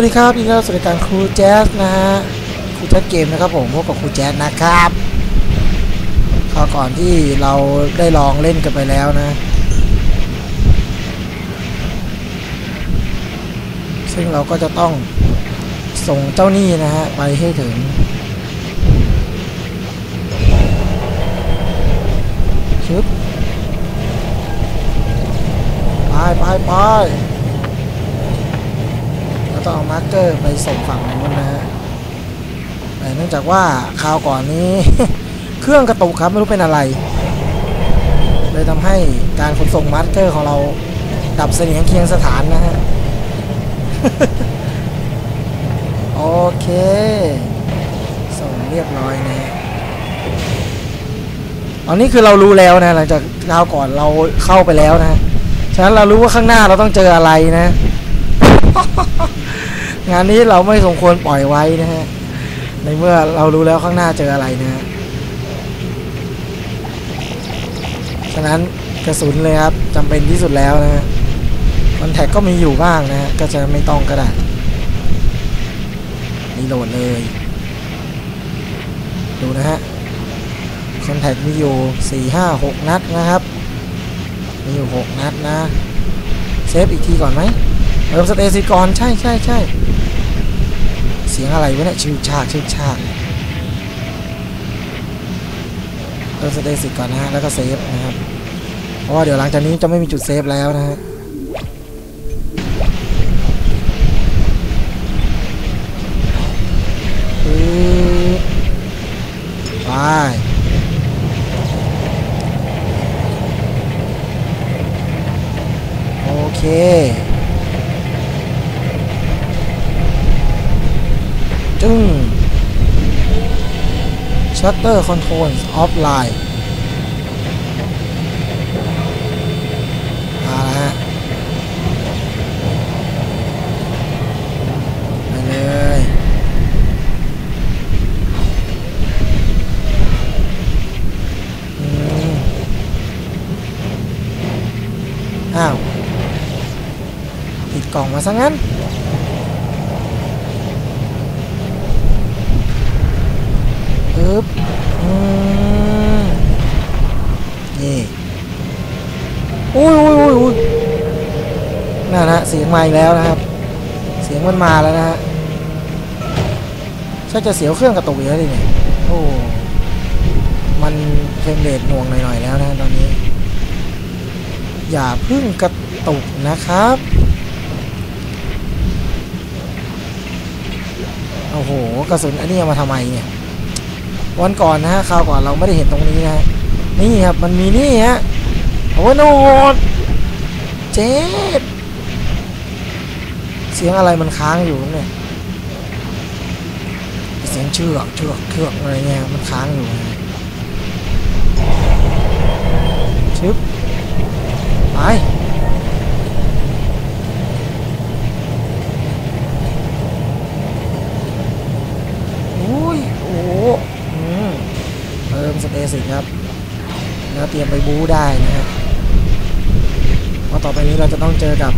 วัสดีครับยินดีต้อนรับสู่รายการครูแจ๊สนะฮะครูแจ๊สเกมนะครับผมพบกับครูแจ๊สนะครับคราวก่อนที่เราได้ลองเล่นกันไปแล้วนะซึ่งเราก็จะต้องส่งเจ้าหนี้นะฮะไปให้ถึงชึบไปไปไป แล้วต้องเอามาร์กเกอร์ไปส่งฝั่งนู้นนะฮะแต่เนื่องจากว่าคราวก่อนนี้ เครื่องกระตุกครับไม่รู้เป็นอะไร เลยทำให้การขนส่งมาร์กเกอร์ของเราดับเสนียงเคียงสถานนะฮะโอเค ส่งเรียบร้อยนะฮะตอนนี้คือเรารู้แล้วนะ หลังจากคราวก่อนเราเข้าไปแล้วนะ ฉะนั้นเรารู้ว่าข้างหน้าเราต้องเจออะไรนะ งานนี้เราไม่สมควรปล่อยไว้นะฮะ ในเมื่อเรารู้แล้วข้างหน้าเจออะไรนะฮะ ฉะนั้นกระสุนเลยครับจำเป็นที่สุดแล้วนะฮะมันแท็กก็มีอยู่บ้างนะฮะ ก็จะไม่ต้องก็ได้รีโหลดเลย ดูนะฮะคอนแทคมีอยู่สี่ห้าหกนัดนะครับ มีอยู่หกนัดนะ เซฟอีกทีก่อนไหมเริ่มสเตซิก่อนใช่ใช่ใช่ เสียงอะไรวะเนี่ยชิวชาชิวชาเริ่มสเตซิก่อนนะฮะแล้วก็เซฟนะครับ เพราะว่าเดี๋ยวหลังจากนี้จะไม่มีจุดเซฟแล้วนะฮะไปโอเค จึง Shutter Control Offline มาแล้วฮะไปเลยอ้าว ติดกล่องมาซะงั้น ปึ๊บ อืมนี่อุ้ยอุ้ยอุ้ยอุ้ยนั่นนะเสีย งมาอีกแล้วนะครับ เสียงมันมาแล้วนะฮะชักจะเสียวเครื่องกระตุกอีกแล้วดิเนี่ยโอ้มันเฟรมเรทหน่วงหน่อยๆแล้วนะตอนนี้ อย่าพึ่งกระตุกนะครับโอ้โหกระสุนอันนี้มาทำไมเนี่ยวันก่อนนะฮะคราวก่อนเราไม่ได้เห็นตรงนี้นะฮะนี่ครับมันมีนี่ฮะโอ้โนดเจ็บ เสียงอะไรมันค้างอยู่เนี่ยเสียงเชือกเชือกเชือกอะไรเงี้ยมันค้างอยู่ชึบไปอุ้ยโอ้เติมสเตสิกครับ แล้วเตรียมไปบู๊ได้นะฮะเพราะต่อไปนี้เราจะต้องเจอกับ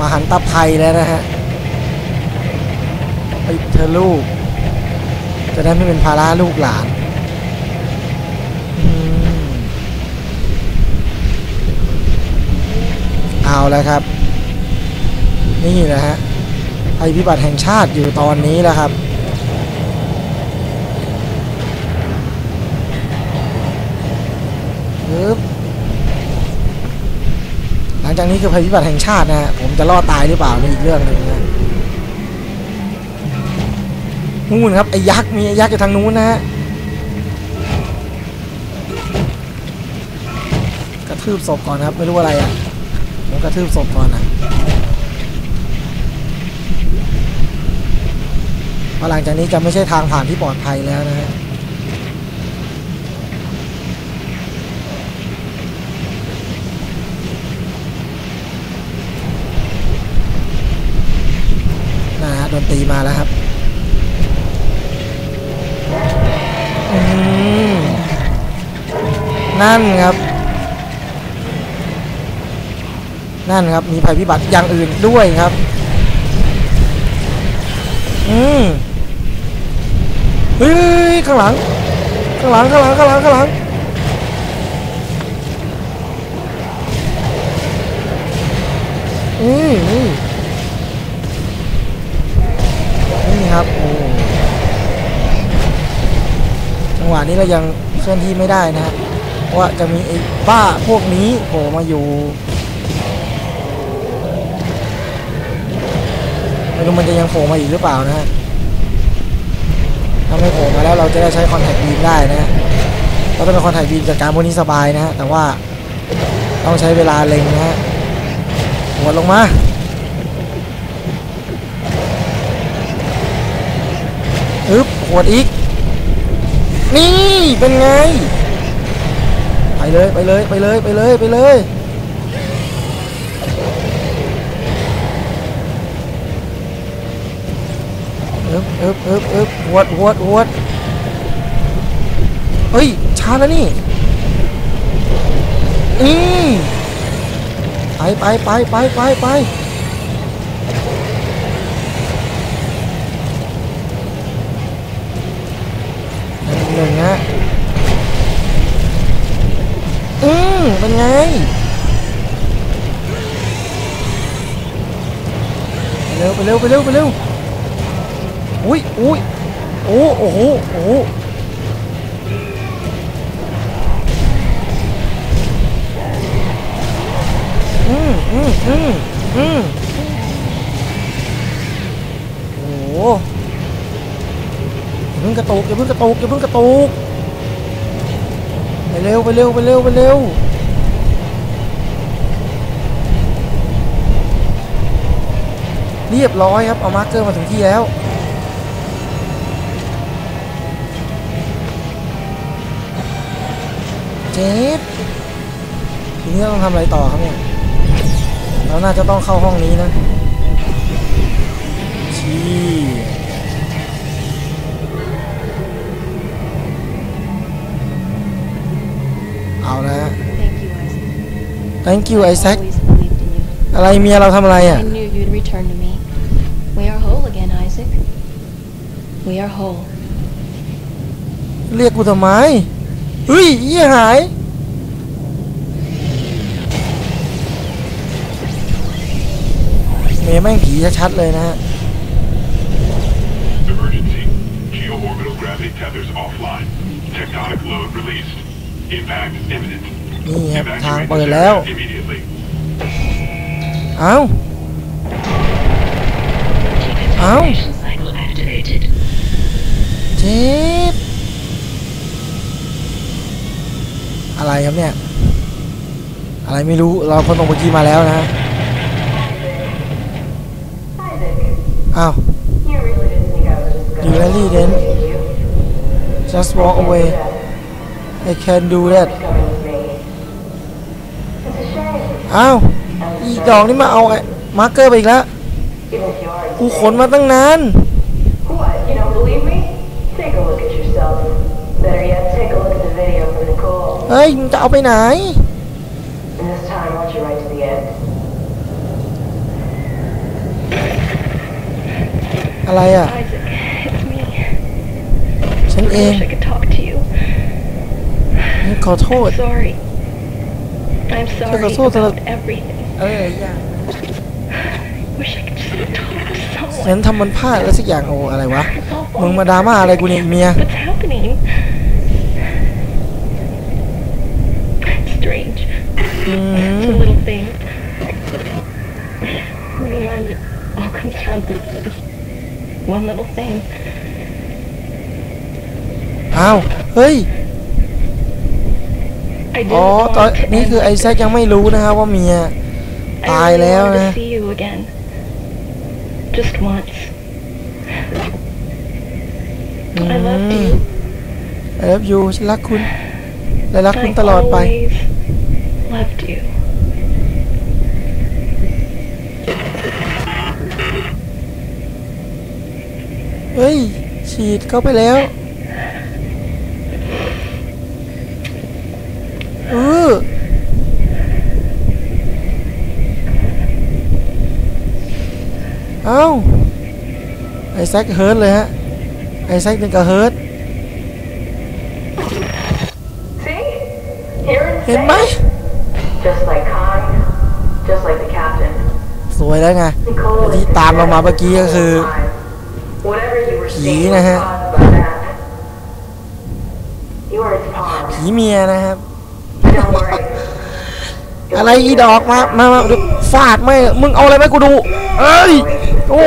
มหันตภัยแล้วนะฮะไอ้เธอลูก จะได้ไม่เป็นภาระลูกหลานอืมเอาแล้วครับ นี่นะฮะภัยพิบัติแห่งชาติอยู่ตอนนี้แล้วครับหลั งจากนี้คือภัยพิบัติแห่งชาตินะฮะผมจะรอดตายหรือเปล่านี่อีกเรื่องหนึ่งนะนู่นครับไอ้ยักษ์มีไอ้ยักษ์อยู่ทางนู้นนะฮะกระทืบศพก่อนครับไม่รู้อะไรอะผมกระทืบศพก่อนนะพราะหลังจากนี้จะไม่ใช่ทางผ่านที่ปลอดภัยแล้วนะฮะนะ มาแล้วครับนั่นครับ นั่นครับมีภัยพิบัติอย่างอื่นด้วยครับ อืมเฮ้ยข้างหลัง ข้างหลังข้างหลังข้างหลังข้างหลังอืม หวะนี้เรายังเคลื่อนที่ไม่ได้นะฮะเพราะว่าจะมีไอ้บ้าพวกนี้โผล่มาอยู่ไม่รู้มันจะยังโผล่มาอีกหรือเปล่านะฮะถ้าไม่โผล่มาแล้วเราจะได้ใช้คอนแทคบีมได้นะฮะเราต้องเป็นคอนแทคบีมจัดการพวกนี้สบายนะฮะแต่ว่าต้องใช้เวลาเล็งนะฮะหัวดลงมาอึ๊บหัวดอีก นี่เป็นไง ไปเลยไปเลยไปเลยไปเลยไปเลยอึบอึบอึบอึบหวดหวดหวดเฮ้ยช้าแล้วนี่นี่ไปไปไปไปไปไปหนึ่งหนึ่งนะ อืมเป็นไงไปเร็วไปเร็วไปเร็วไปเร็วอุ้ยอุ้ยโอ้โอ้โหโอ้โหอืมอืมอืมอืมโอ้โหอย่าเพิ่งกระตุกอย่าเพิ่งกระตุกอย่าเพิ่งกระตุก ไปเร็วไปเร็วไปเร็วไปเร็วเรียบร้อยครับ เอามาร์คเกอร์มาถึงที่แล้ว เจ็บทีนี้ต้องทำอะไรต่อครับเนี่ยเราน่าจะต้องเข้าห้องนี้นะชี้ เอาละ Thank you, Isaac. thank you Isaac Always believed in you. อะไรเมียเราทำอะไรอะ I knew you'd return to me. We are whole again, Isaac. We are whole. เรียกกูทำไมเฮ้ยเหี้ยหายเมย์แม่งผีชัดๆเลยนะฮะ Emergency. Geo-orbital gravity tethers offline. Tectonic load released. Impact imminent. นี่ครับทาง Evacuate เปิด this แล้ว area immediately. เอ้า เอ้า cycle activated. เจ็บอะไรครับเนี่ย อะไรไม่รู้ เราคนตรงเมื่อกี้มาแล้วนะอ้าว You really didn't think I was just You gonna really didn't leave you. just walk away I can do that อ้าวอีดอกนี่มาเอาไอ้มาร์เกอร์ไปอีกแล้วกูขนมาตั้งนาน เฮ้ยมึงจะเอาไปไหน อะไรอะ ฉันเอง Wish I could talk to you. ขอโทษ I'm sorry. I'm sorry Take a photo. about everything. เอออย่า Wish I could just talk to someone. ฉันทำมันพลาดแล้วสักอย่างโอ้อะไรวะ It's all มึงมาดราม่าอะไรกูเนี่ยเมีย What's happening? Strange. อืม It's a little thing. And it all comes down to this one little thing. อ้าว เฮ้ย I อ๋อ didn't ตอน want to นี้คือ end ไอแซคยังไม่รู้นะครับว่าเมีย I ตาย really แล้ว wanted นะ to see you again. Just once. อื I loved ม you. I love you ฉันรักคุณและรักคุณ I ตลอดไป always loved you. เฮ้ย ฉีดเข้าไปแล้ว เอา้าไอแซคเฮิร์ตเลยฮะ ไอแซคเป็นกับเฮิร์ตเห็นไหมสวยแล้วไงที่ตามเรามาเมื่อกี้ก็คือผีนะฮะผีเมียนะครับ อะไรอีดอกมา มามาฟาดไม่ มึงเอาอะไรไหมกูดู เอ้ย โอ้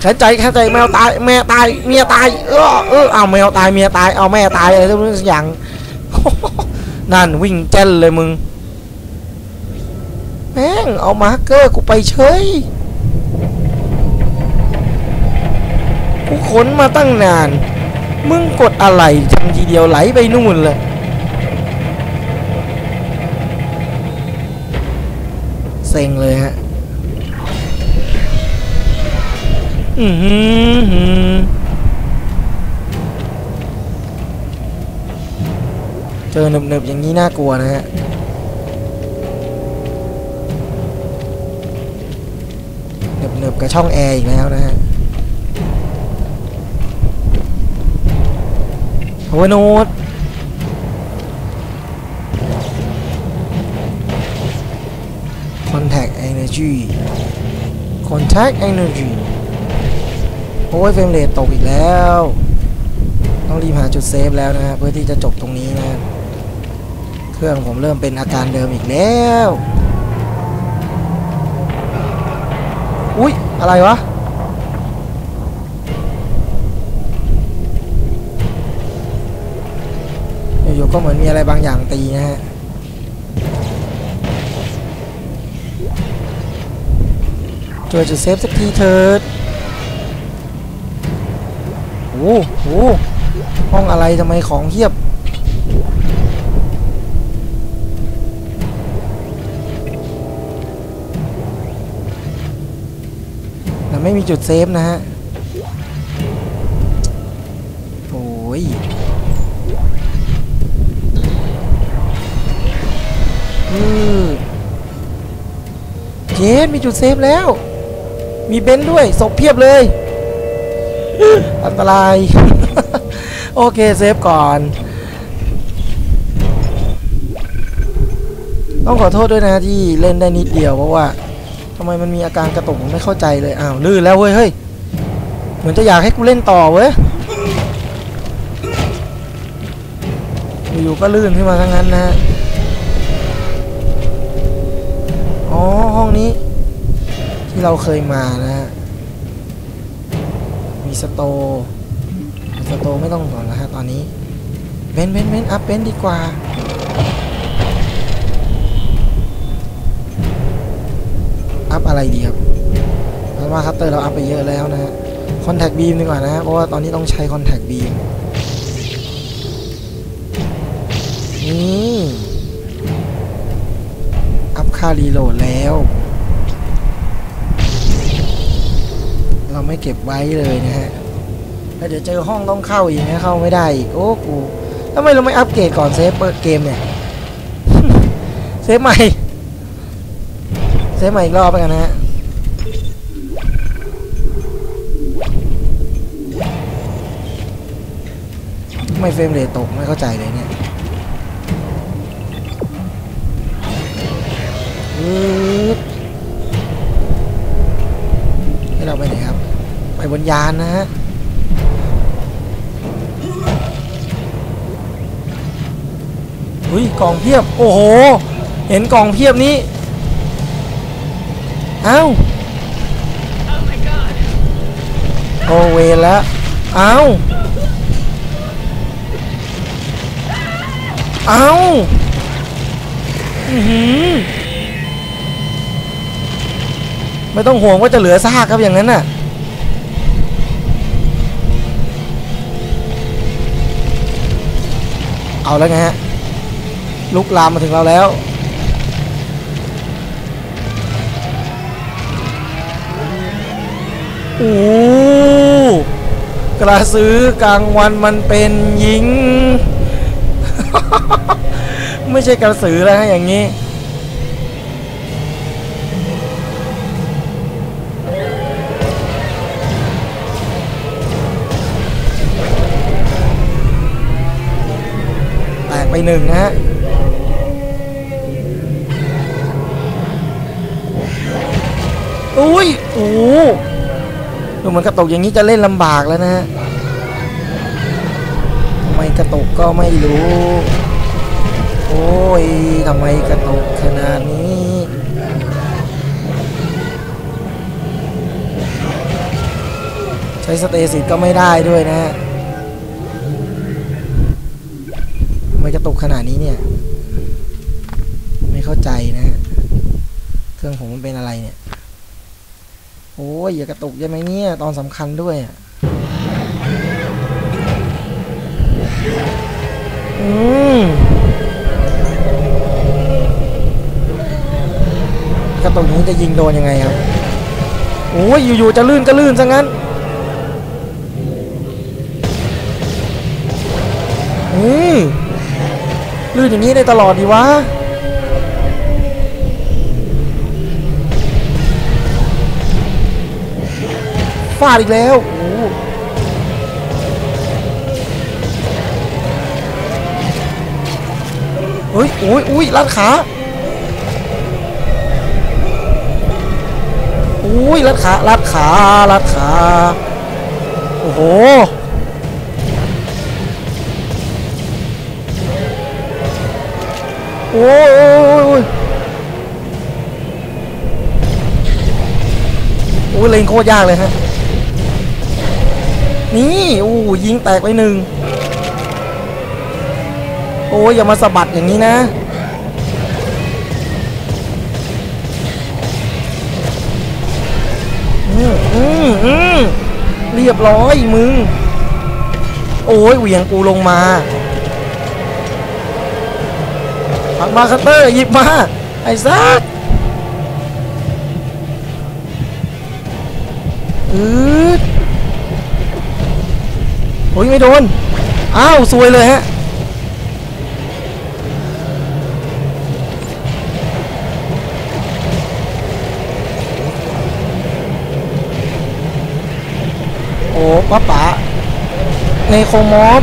แค่ใจแค่ใจแมวตายแม่ตายเมียตายเออเออเอาแมวตายเมียตายเอาแม่ตายอะไรทุกอย่างนั่นวิ่งเจ้นเลยมึงแม่งเอามาเกอร์กูไปเฉยกูขนมาตั้งนาน มึงกดอะไรทำทีเดียวไหลไปนู่นเลยเซ็งเลยฮะ อือหือหือเจอหนึบๆอย่างนี้น่ากลัวนะฮะหนึบๆกับช่องแอร์อีกแล้วนะฮะโอ้โนด contact energy contact energy โอ้ยเฟรมเรทตกอีกแล้ว ต้องรีบหาจุดเซฟแล้วนะฮะเพื่อที่จะจบตรงนี้นะ เครื่องผมเริ่มเป็นอาการเดิมอีกแล้ว อุ๊ยอะไรวะอยู่ๆก็เหมือนมีอะไรบางอย่างตีนะฮะเจอจุดเซฟสักทีเถิด โอ้โหห้องอะไรทำไมของเทียบแต่ไม่มีจุดเซฟนะฮะโอ้ยอือเจนมีจุดเซฟแล้ว มีเบนซ์ด้วยศพเพียบเลย อันตราย โอเค เซฟก่อน ต้องขอโทษด้วยนะที่เล่นได้นิดเดียวเพราะว่าทำไมมันมีอาการกระตุกไม่เข้าใจเลยอ้าวลื่นแล้วเว้ยเฮ้ยเหมือนจะอยากให้กูเล่นต่อเว้ยอยู่ๆก็ลื่นขึ้นมาทั้งนั้นนะฮะอ๋อห้องนี้ที่เราเคยมานะฮะ มีสโตมีสโตไม่ต้องก่อนนะฮะตอนนี้เบนเบนเบนอัพเบนดีกว่าอัพอะไรดีครับเพราะว่าคัตเตอร์เราอัพไปเยอะแล้วนะฮะคอนแทคบีมดีกว่านะฮะเพราะว่าตอนนี้ต้องใช้คอนแทคบีมนี่อัพค่ารีโหลดแล้ว เราไม่เก็บไว้เลยนะฮะแล้วเดี๋ยวเจอห้องต้องเข้าอีกนะเข้าไม่ได้อีกโอ้กูทำไมเราไม่อัปเกรดก่อนเซฟเปิดเกมเนี่ยเซฟใหม่เซฟใหม่อีกรอบไปกันนะฮะไม่เฟรมเรทตกไม่เข้าใจเลยเนี่ยให้เราไปไหนครับ ไปบนยานนะฮะอุ้ยกล่องเพียบ โอ้โห เห็นกล่องเพียบนี้ เอ้าโอเวรแล้ว เอ้า เอ้า อือหือ ไม่ต้องห่วงว่าจะเหลือซากครับอย่างนั้นน่ะ เอาแล้วไงฮะลุกลามมาถึงเราแล้ว โอ้กระสือกลางวันมันเป็นหญิง ไม่ใช่กระสือแล้วฮะอย่างนี้ หนึ่งนะฮะอุ้ยโอ้โหดูเหมือนกระตุกอย่างนี้จะเล่นลำบากแล้วนะฮะทำไมกระตุกก็ไม่รู้ โอ้ยทำไมกระตุกขนาดนี้ใช้สเตสิตก็ไม่ได้ด้วยนะฮะ มกระตกขนาดนี้เนี่ย ไม่เข้าใจนะฮะเครื่องผมมันเป็นอะไรเนี่ย โอ้ยอย่ากระตุกได้ไหมเนี่ย ตอนสำคัญด้วยอะอืมกระตุกอย่างนี้จะยิงโดนยังไงครับ โอ้ยอยู่ๆจะลื่นก็ลื่นซะงั้นอืม ลื่นอย่างนี้ได้ตลอดดีวะฟาดอีกแล้วโอ้เฮ้ยโอ้ยอุ้ยลัดขาอุ้ยลัดขาลัดขาลัดขา โอ้โห โอ้ยโอ้ยโอ้ยเลงโคตรยากเลยฮะ นี่โอ้ยิงแตกไปหนึ่งโอ้ยอย่ามาสะบัดอย่างนี้นะ อืมอืมอืมเรียบร้อยมึง โอ้ยเหวี่ยงกูลงมา ผักมาคัตเตอร์หยิบมาไอ้ซัดอืดโอ้ยไม่โดน อ้าวซวยเลยฮะโอ้ป้าป๋าในโคมอส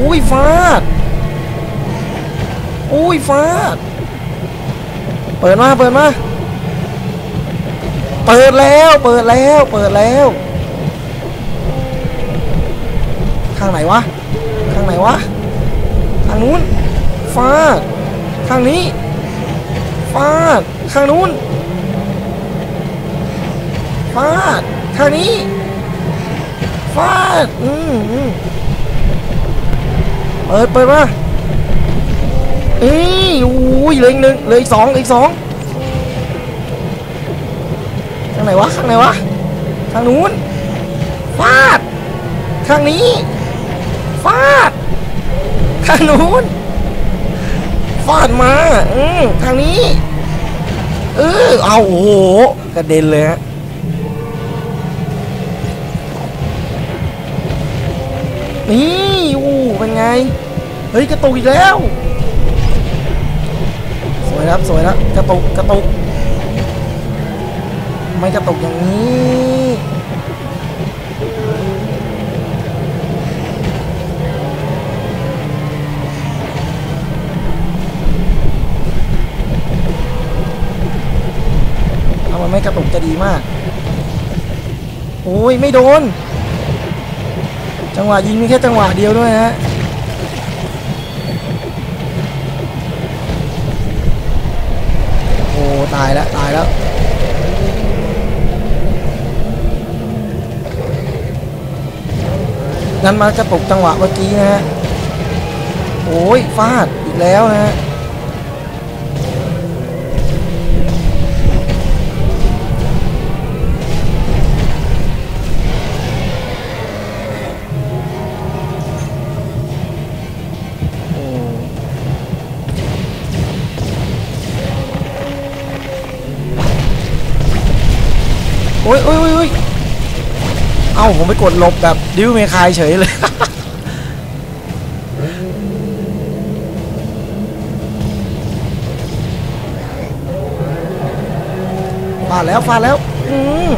อุ้ยฟาดโอ้ยฟาด เปิดมาเปิดมา เปิดแล้วเปิดแล้วเปิดแล้วข้างไหนวะข้างไหนวะ ทางนู้นฟาดข้างนี้ฟาดข้างนู้นฟาด ทางนี้ฟาด อืมอืม เปิดเปิดมาเอ้ยอุ้ยเหลยหนึ่งเหลยสองอีกสองข้างไหนวะข้างไหนวะทางนู้นฟาดข้างนี้ฟาดข้างนู้นฟาดมาอืมทางนี้เออเอาโอ้โหกระเด็นเลยฮะนี่ เป็นไง เฮ้ยกระตุกอีกแล้ว สวยครับสวยแล้วกระตุกกระตุก ไม่กระตุกอย่างนี้ถ้ามันไม่กระตุกจะดีมาก โอ้ยไม่โดน จังหวะยิงมีแค่จังหวะเดียวด้วยฮะโอ้ตายแล้วตายแล้วนั้นมากระตุกจังหวะเมื่อกี้นะฮะโอ้ยฟาดอีกแล้วนะฮะ อ้ยโอ้ยโอ้ยโอ้ยเอ้าผมไปกดลบแบบดิวเมคายเฉยเลยฟาดแล้วฟาดแล้ว อืม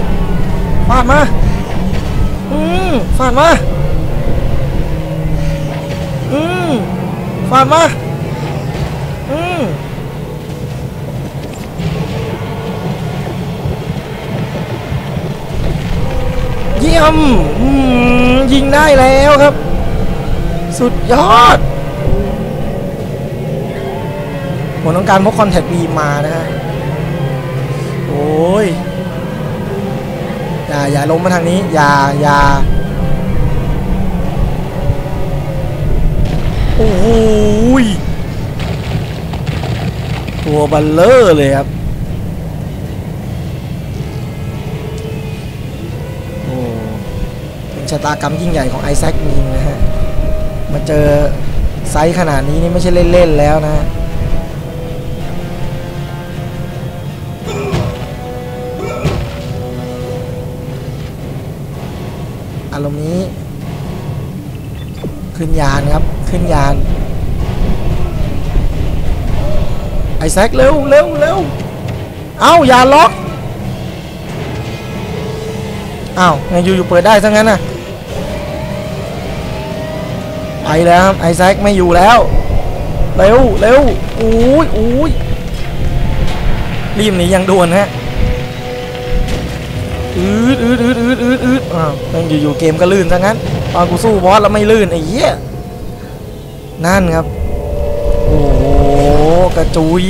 ฟาดมา อืมฟาดมา อืมฟาดมา อืม เยี่ยมยิงได้แล้วครับ สุดยอดผมต้องการพกคอนแทคบีมานะฮะ โอ้ย อย่า อย่าล้มมาทางนี้ อย่า อย่า โอ้ย ตัวบัลเลอร์เลยครับ ชะตากรรมยิ่งใหญ่ของไอแซคมินนะฮะ มาเจอไซส์ขนาดนี้นี่ไม่ใช่เล่น ๆ แล้วนะอารมณ์นี้ ขึ้นยานครับ ขึ้นยาน ไอแซคเร็วเร็วเร็วเอ้าอย่าล็อกอ้าวไงอยู่อยู่เปิดได้ซะงั้นน่ะ ไปแล้วครับไอแซคไม่อยู่แล้ว เร็วเร็วอุ้ยอุ้ยรีบหนีอย่างด่วนฮะอืดอืดอืดอืดอืดอืดอ้าวแม่งอยู่ๆเกมก็ลื่นซะงั้น ตอนกูสู้บอสแล้วไม่ลื่นไอ้เหี้ยนั่นครับ โอ้โหกระจุย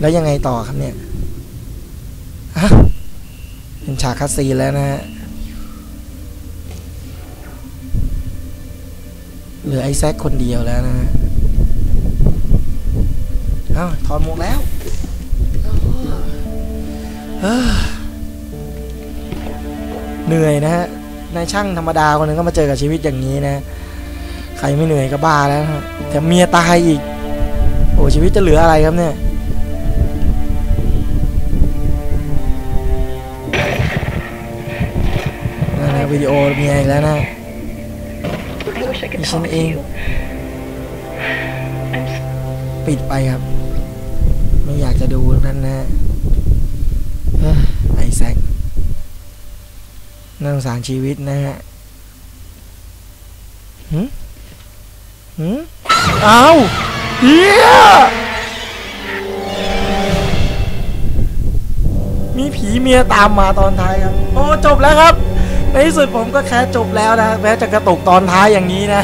แล้วยังไงต่อครับเนี่ย ฮะ เป็นฉากคัสซีแล้วนะฮะ เหลือไอแซคคนเดียวแล้วนะเอ้าถอดหมวกแล้วเหนื่อยนะฮะนายช่างธรรมดาคนหนึงก็มาเจอกับชีวิตอย่างนี้นะ ใครไม่เหนื่อยก็บ้าแล้วนะฮะแถมเมียตายอีก โอ้ชีวิตจะเหลืออะไรครับเนี่ยวิดีโอเมียอีกแล้วนะ ฉัน talk เอ to ง you. I'm ปิดไปครับ ไม่อยากจะดูนั่นนะเอ้อไอแซคน่าสงสารชีวิตนะฮะหืมหืมอ้าวเฮียมีผีเมียตามมาตอนท้ายครับ โอ้ จบแล้วครับ ในที่สุดผมก็แค่จบแล้วนะแม้จะกระตุกตอนท้ายอย่างนี้นะ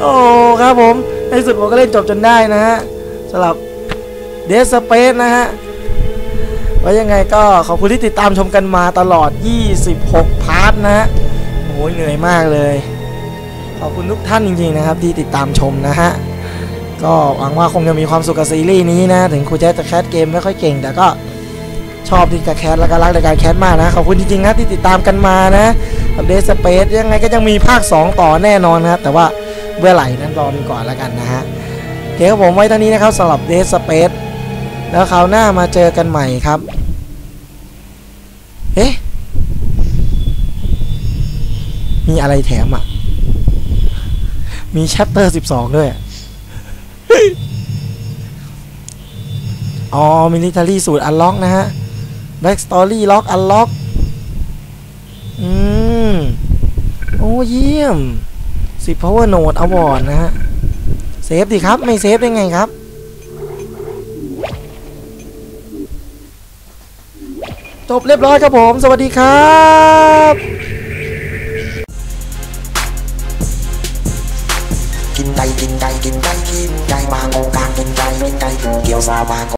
โอ้ครับผม ในที่สุดผมก็เล่นจบจนได้นะฮะสำหรับเดสเปซนะฮะไว้ยังไงก็ขอบคุณที่ติดตามชมกันมาตลอด 26 พาร์ทนะฮะโอ้ยเหนื่อยมากเลย ขอบคุณทุกท่านจริงๆนะครับ ที่ติดตามชมนะฮะ ก็หวังว่าคงจะมีความสุขกับซีรีส์นี้นะ ถึงครูแจ๊สจะแคสเกมไม่ค่อยเก่งแต่ก็ ชอบที่จะแคสแล้วก็รักในการแคสมากนะ ขอบคุณจริงๆนะที่ติดตามกันมานะกับเดสเปซยังไงก็ยังมีภาค 2 ต่อแน่นอนนะครับ แต่ว่าเมื่อไหร่นั้นรอดูก่อนแล้วกันนะฮะโอเคครับผมไว้เท่านี้นะครับสำหรับ Dead Space แล้วคราวหน้ามาเจอกันใหม่ครับเอ๊ะมีอะไรแถมอะ มี Chapter 12ด้วย อ๋อ Military สูตร Unlock นะฮะ Back Story Lock Unlock อืม โอ้เยี่ยม 10 power node award นะฮะ เซฟดิครับ ไม่เซฟได้ไงครับ จบเรียบร้อยครับผม สวัสดีครับกินไก่กินไก่กินไก่กินไก่มาโงการกินไก่กินไก่เกี่ยวซามาง